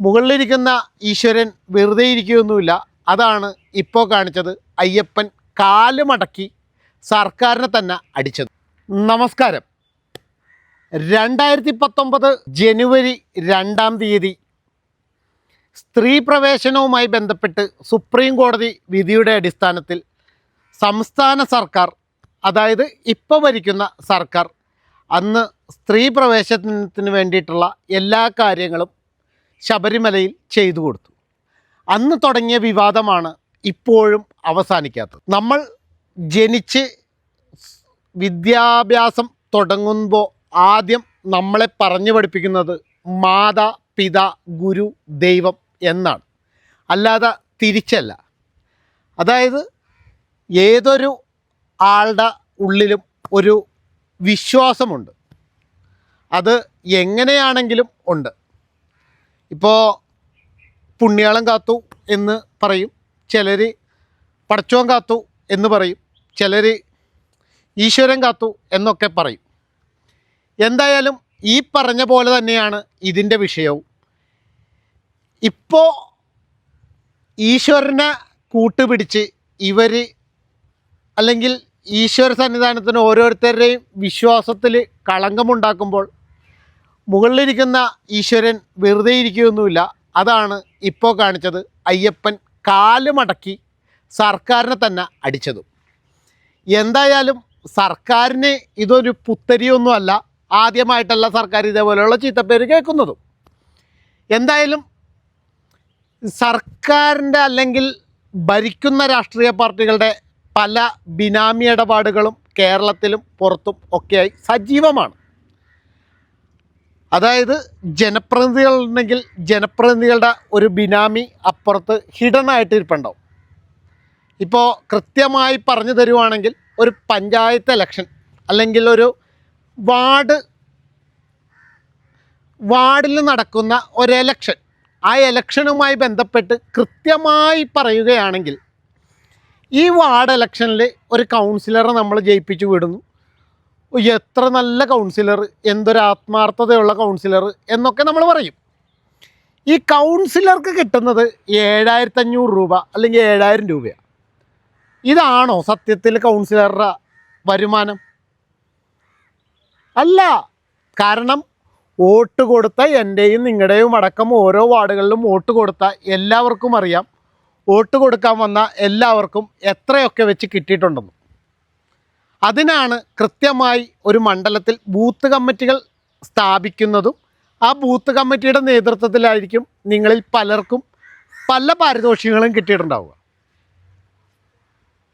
മുകളിലിരിക്കുന്ന ഈശ്വരൻ വെറുതെ ഇരിക്കുകയൊന്നുമില്ല. അതാണ് ഇപ്പോൾ കാണിച്ചത് അയ്യപ്പൻ കാൽ മടക്കി സർക്കാരിനെ തന്നെ അടിച്ചത്. നമസ്കാരം. രണ്ടായിരത്തി പത്തൊമ്പത് ജനുവരി രണ്ടാം തീയതി സ്ത്രീ പ്രവേശനവുമായി ബന്ധപ്പെട്ട് സുപ്രീം കോടതി വിധിയുടെ അടിസ്ഥാനത്തിൽ സംസ്ഥാന സർക്കാർ അതായത് ഇപ്പോൾ ഭരിക്കുന്ന സർക്കാർ അന്ന് സ്ത്രീ പ്രവേശനത്തിന് വേണ്ടിയിട്ടുള്ള എല്ലാ കാര്യങ്ങളും ശബരിമലയിൽ ചെയ്തു കൊടുത്തു. അന്ന് തുടങ്ങിയ വിവാദമാണ് ഇപ്പോഴും അവസാനിക്കാത്തത്. നമ്മൾ ജനിച്ച് വിദ്യാഭ്യാസം തുടങ്ങുമ്പോൾ ആദ്യം നമ്മളെ പറഞ്ഞു പഠിപ്പിക്കുന്നത് മാതാ പിത ഗുരു ദൈവം എന്നാണ്. അല്ലാതെ തിരിച്ചല്ല. അതായത് ഏതൊരു ആളുടെ ഉള്ളിലും ഒരു വിശ്വാസമുണ്ട്. അത് എങ്ങനെയാണെങ്കിലും ഉണ്ട്. ഇപ്പോൾ പുണ്യാളം കാത്തു എന്ന് പറയും. ചിലർ പടച്ചോൻ കാത്തു എന്ന് പറയും. ചിലർ ഈശ്വരൻ കാത്തു എന്നൊക്കെ പറയും. എന്തായാലും ഈ പറഞ്ഞ പോലെ തന്നെയാണ് ഇതിന്റെ വിഷയവും. ഇപ്പോൾ ഈശ്വരനെ കൂട്ടുപിടിച്ച് ഇവർ അല്ലെങ്കിൽ ഈശ്വര സന്നിധാനത്തിന് ഓരോരുത്തരുടെയും വിശ്വാസത്തിൽ കളങ്കമുണ്ടാക്കുമ്പോൾ മുകളിലിരിക്കുന്ന ഈശ്വരൻ വെറുതെ ഇരിക്കുകയൊന്നുമില്ല. അതാണ് ഇപ്പോൾ കാണിച്ചത് അയ്യപ്പൻ കാലുമടക്കി സർക്കാരിനെ തന്നെ അടിച്ചതും. എന്തായാലും സർക്കാരിന് ഇതൊരു പുത്തരിയൊന്നുമല്ല. ആദ്യമായിട്ടല്ല സർക്കാർ ഇതേപോലെയുള്ള ചീത്തപ്പേര് കേൾക്കുന്നതും. എന്തായാലും സർക്കാരിന്റെ അല്ലെങ്കിൽ ഭരിക്കുന്ന രാഷ്ട്രീയ പാർട്ടികളുടെ പല ബിനാമി ഇടപാടുകളും കേരളത്തിലും പുറത്തും ഒക്കെയായി സജീവമാണ്. അതായത് ജനപ്രതിനിധികളുണ്ടെങ്കിൽ ജനപ്രതിനിധികളുടെ ഒരു ബിനാമി അപ്പുറത്ത് ഹിഡൻ ആയിട്ട് ഇരിപ്പുണ്ടാവും. ഇപ്പോൾ കൃത്യമായി പറഞ്ഞു തരുവാണെങ്കിൽ ഒരു പഞ്ചായത്ത് ഇലക്ഷൻ അല്ലെങ്കിൽ ഒരു വാർഡ് വാർഡിൽ നടക്കുന്ന ഒരു എലക്ഷൻ ആ എലക്ഷനുമായി ബന്ധപ്പെട്ട് കൃത്യമായി പറയുകയാണെങ്കിൽ ഈ വാർഡ് ഇലക്ഷനിൽ ഒരു കൗൺസിലറെ നമ്മൾ ജയിപ്പിച്ചു വിടുന്നു. എത്ര നല്ല കൗൺസിലർ എന്തൊരു ആത്മാർത്ഥതയുള്ള കൗൺസിലർ എന്നൊക്കെ നമ്മൾ പറയും. ഈ കൗൺസിലർക്ക് കിട്ടുന്നത് ഏഴായിരത്തി അഞ്ഞൂറ് രൂപ അല്ലെങ്കിൽ ഏഴായിരം രൂപയാണ് ഇതാണോ സത്യത്തിൽ കൗൺസിലറുടെ വരുമാനം? അല്ല. കാരണം വോട്ട് കൊടുത്ത എന്റെയും നിങ്ങളുടെയും അടക്കം ഓരോ വാർഡുകളിലും വോട്ട് കൊടുത്ത എല്ലാവർക്കും അറിയാം. വോട്ട് കൊടുക്കാൻ വന്ന എല്ലാവർക്കും എത്രയൊക്കെ വെച്ച് കിട്ടിയിട്ടുണ്ടെന്ന്. അതിനാണ് കൃത്യമായി ഒരു മണ്ഡലത്തിൽ ബൂത്ത് കമ്മിറ്റികൾ സ്ഥാപിക്കുന്നതും ആ ബൂത്ത് കമ്മിറ്റിയുടെ നേതൃത്വത്തിലായിരിക്കും നിങ്ങളിൽ പലർക്കും പല പാരിതോഷികങ്ങളും കിട്ടിയിട്ടുണ്ടാവുക.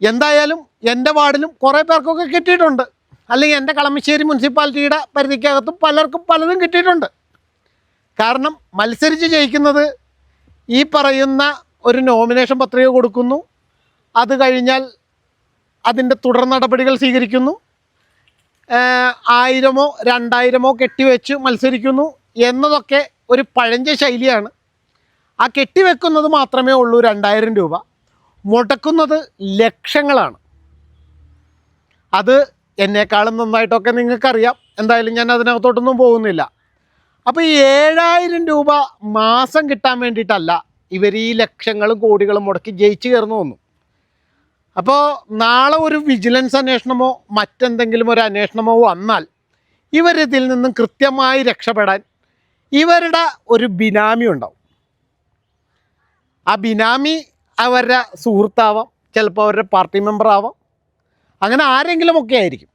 എന്തായാലും എന്റെ വാർഡിലും കുറേ പേർക്കൊക്കെ കിട്ടിയിട്ടുണ്ട്. അല്ലെങ്കിൽ എന്റെ കളമശ്ശേരി മുനിസിപ്പാലിറ്റിയുടെ പരിധിക്കകത്തും പലർക്കും പലതും കിട്ടിയിട്ടുണ്ട്. കാരണം മത്സരിച്ച് ജയിക്കുന്നത് ഈ പറയുന്ന ഒരു നോമിനേഷൻ പത്രിക കൊടുക്കുന്നു. അത് കഴിഞ്ഞാൽ അതിന്റെ തുടർ നടപടികൾ സ്വീകരിക്കുന്നു. ആയിരമോ രണ്ടായിരമോ കെട്ടിവെച്ച് മത്സരിക്കുന്നു എന്നതൊക്കെ ഒരു പഴഞ്ച ശൈലിയാണ്. ആ കെട്ടിവെക്കുന്നത് മാത്രമേ ഉള്ളൂ രണ്ടായിരം രൂപ. മുടക്കുന്നത് ലക്ഷങ്ങളാണ്. അത് എന്നെക്കാളും നന്നായിട്ടൊക്കെ നിങ്ങൾക്കറിയാം. എന്തായാലും ഞാൻ അതിനകത്തോട്ടൊന്നും പോകുന്നില്ല. അപ്പോൾ ഈ ഏഴായിരം രൂപ മാസം കിട്ടാൻ വേണ്ടിയിട്ടല്ല ഇവർ ഈ ലക്ഷങ്ങളും കോടികളും മുടക്കി ജയിച്ചു കയറുന്നു വന്നു അപ്പോൾ നാളെ ഒരു വിജിലൻസ് അന്വേഷണമോ മറ്റെന്തെങ്കിലും ഒരു അന്വേഷണമോ വന്നാൽ ഇവരിതിൽ നിന്നും കൃത്യമായി രക്ഷപ്പെടാൻ ഇവരുടെ ഒരു ബിനാമി ഉണ്ടാവും. ആ ബിനാമി അവരുടെ സുഹൃത്താവാം ചിലപ്പോൾ അവരുടെ പാർട്ടി മെമ്പർ ആവാം. അങ്ങനെ ആരെങ്കിലുമൊക്കെ ആയിരിക്കും.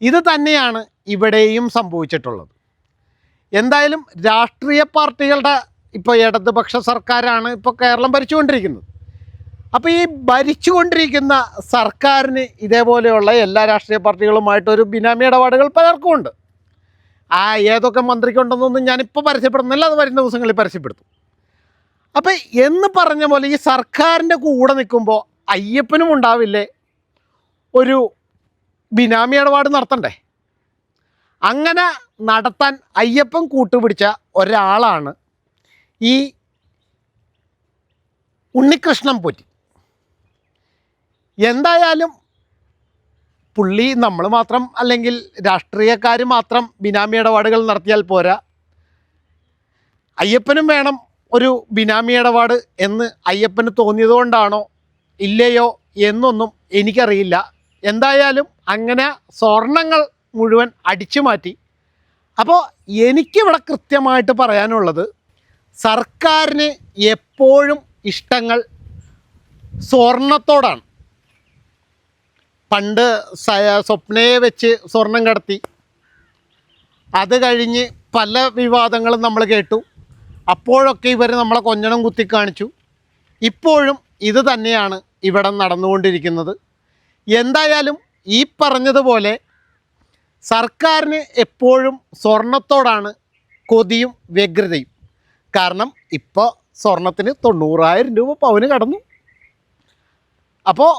ഇത് തന്നെയാണ് ഇവിടെയും സംഭവിച്ചിട്ടുള്ളത്. എന്തായാലും രാഷ്ട്രീയ പാർട്ടികളുടെ ഇപ്പോൾ ഇടതുപക്ഷ സർക്കാരാണ് ഇപ്പോൾ കേരളം ഭരിച്ചുകൊണ്ടിരിക്കുന്നത്. അപ്പോൾ ഈ ഭരിച്ചുകൊണ്ടിരിക്കുന്ന സർക്കാരിന് ഇതേപോലെയുള്ള എല്ലാ രാഷ്ട്രീയ പാർട്ടികളുമായിട്ടൊരു ബിനാമി ഇടപാടുകൾ പലർക്കും ഉണ്ട് ആ ഏതൊക്കെ മന്ത്രിക്കുണ്ടെന്നൊന്നും ഞാനിപ്പോൾ പരസ്യപ്പെടുന്നില്ല അത് വരുന്ന ദിവസങ്ങളിൽ പരസ്യപ്പെടുത്തും അപ്പം എന്ന് പറഞ്ഞ പോലെ ഈ സർക്കാരിന്റെ കൂടെ നിൽക്കുമ്പോൾ അയ്യപ്പനും ഉണ്ടാവില്ലേ? ഒരു ബിനാമി ഇടപാട് നടത്തണ്ടേ? അങ്ങനെ നടത്താൻ അയ്യപ്പൻ കൂട്ടുപിടിച്ച ഒരാളാണ് ഈ ഉണ്ണികൃഷ്ണൻ പോറ്റി. എന്തായാലും പുള്ളി നമ്മൾ മാത്രം അല്ലെങ്കിൽ രാഷ്ട്രീയക്കാർ മാത്രം ബിനാമി ഇടപാടുകൾ നടത്തിയാൽ പോരാ. അയ്യപ്പനും വേണം ഒരു ബിനാമി ഇടപാട് എന്ന് അയ്യപ്പന് തോന്നിയതുകൊണ്ടാണോ ഇല്ലയോ എന്നൊന്നും എനിക്കറിയില്ല. എന്തായാലും അങ്ങനെ സ്വർണങ്ങൾ മുഴുവൻ അടിച്ചു മാറ്റി. അപ്പോൾ എനിക്കിവിടെ കൃത്യമായിട്ട് പറയാനുള്ളത് സർക്കാരിന് എപ്പോഴും ഇഷ്ടങ്ങൾ സ്വർണത്തോടാണ്. പണ്ട് സ്വപ്നയെ വെച്ച് സ്വർണം കടത്തി. അത് കഴിഞ്ഞ് പല വിവാദങ്ങളും നമ്മൾ കേട്ടു. അപ്പോഴൊക്കെ ഇവർ നമ്മളെ കൊഞ്ഞണം കുത്തി കാണിച്ചു. ഇപ്പോഴും ഇത് തന്നെയാണ് ഇവിടെ നടന്നുകൊണ്ടിരിക്കുന്നത്. എന്തായാലും ഈ പറഞ്ഞതുപോലെ സർക്കാരിന് എപ്പോഴും സ്വർണത്തോടാണ് കൊതിയും വ്യഗ്രതയും. കാരണം ഇപ്പോൾ സ്വർണത്തിന് തൊണ്ണൂറായിരം രൂപ പവന് കടന്നു. അപ്പോൾ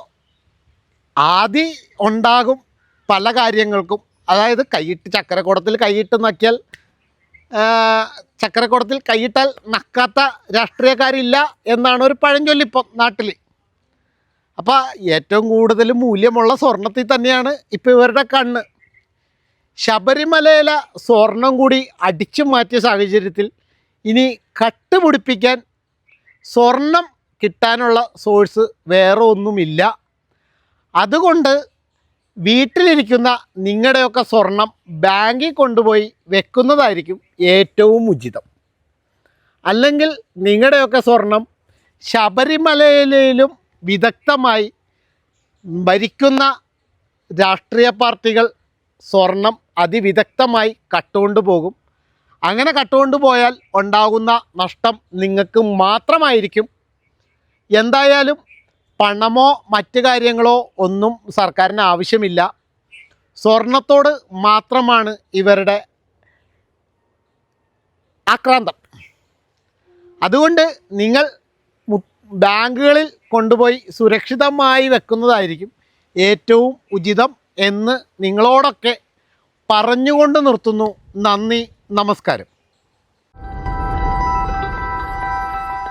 ആദി ഉണ്ടാകും പല കാര്യങ്ങൾക്കും. അതായത് കൈയിട്ട് ചക്കരക്കുടത്തിൽ കൈയിട്ട് നക്കിയാൽ ചക്കരക്കുടത്തിൽ കൈയിട്ടാൽ നക്കാത്ത രാഷ്ട്രീയക്കാരില്ല എന്നാണ് ഒരു പഴഞ്ചൊല്ലി ഇപ്പം നാട്ടിൽ. അപ്പോൾ ഏറ്റവും കൂടുതൽ മൂല്യമുള്ള സ്വർണത്തിൽ തന്നെയാണ് ഇപ്പോൾ ഇവരുടെ കണ്ണ്. ശബരിമലയിലെ സ്വർണം കൂടി അടിച്ചു മാറ്റിയ സാഹചര്യത്തിൽ ഇനി കട്ടുപിടിപ്പിക്കാൻ സ്വർണം കിട്ടാനുള്ള സോഴ്സ് വേറെ ഒന്നുമില്ല. അതുകൊണ്ട് വീട്ടിലിരിക്കുന്ന നിങ്ങളുടെയൊക്കെ സ്വർണം ബാങ്കിൽ കൊണ്ടുപോയി വെക്കുന്നതായിരിക്കും ഏറ്റവും ഉചിതം. അല്ലെങ്കിൽ നിങ്ങളുടെയൊക്കെ സ്വർണം ശബരിമലയിലും വിദഗ്ധമായി ഭരിക്കുന്ന രാഷ്ട്രീയ പാർട്ടികൾ സ്വർണം അതിവിദഗ്ധമായി കട്ടുകൊണ്ടു പോകും. അങ്ങനെ കട്ടുകൊണ്ടു പോയാൽ ഉണ്ടാകുന്ന നഷ്ടം നിങ്ങൾക്ക് മാത്രമായിരിക്കും. എന്തായാലും പണമോ മറ്റു കാര്യങ്ങളോ ഒന്നും സർക്കാരിന് ആവശ്യമില്ല. സ്വർണത്തോട് മാത്രമാണ് ഇവരുടെ ആക്രാന്തം. അതുകൊണ്ട് നിങ്ങൾ ബാങ്കുകളിൽ കൊണ്ടുപോയി സുരക്ഷിതമായി വെക്കുന്നതായിരിക്കും ഏറ്റവും ഉചിതം എന്ന് നിങ്ങളോടൊക്കെ പറഞ്ഞുകൊണ്ട് നിർത്തുന്നു. നന്ദി നമസ്കാരം.